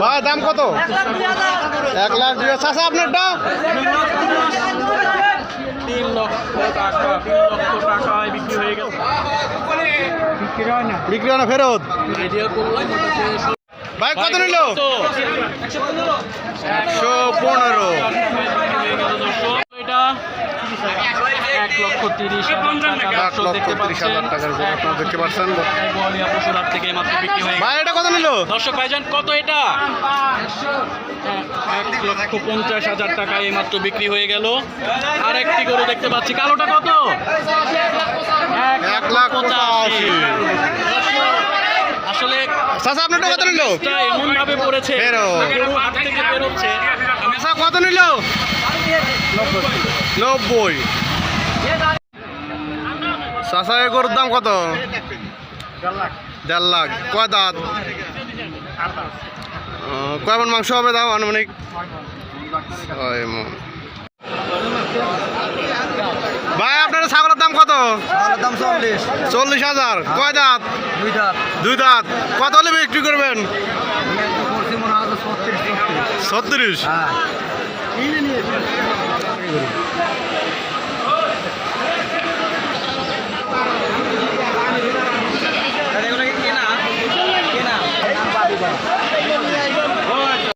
ভাই দাম কত? এক লাখ দুই চাষা আপনারটা তিন লক্ষ টাকা তিন লক্ষ টাকায় বিক্রি হয়ে গেল বিক্রি হয় না ফেরত? ভাই কত নিল তো একশো পনেরো এটা এক লক্ষ তিরিশ হাজার লক্ষ তিরিশ টাকার উপর আপনারা দেখতে পাচ্ছেন। গোয়ালিয়া থেকে মাত্র বিক্রি হয়ে ভাই এটা কত নিল? দর্শক ভাইজান কত এটা? এক লক্ষ পঞ্চাশ হাজার টাকা এই মাত্র বিক্রি হয়ে গেল। আর একটি গরু দেখতে পাচ্ছি। কালোটা কত? এক লাখ পঁচাশি। আসলে চাষা আপনারটা কত নিল? এমন ভাবে পড়েছে বেরো। থেকে বেরোচ্ছে। কত নিল? নব্বই। চাষা গরুর দাম কত? দেড় লাখ। কয় দাঁত? কয় মন মাংস হবে দাম আনুমানিক? ছয়। ভাই আপনার ছাগলের দাম কত? দাম চল্লিশ। চল্লিশ হাজার। কয় দাঁত? দুই দাঁত। দুই দাঁত। কত হলে বিক্রি করবেন? ছত্রিশ? হ্যাঁ।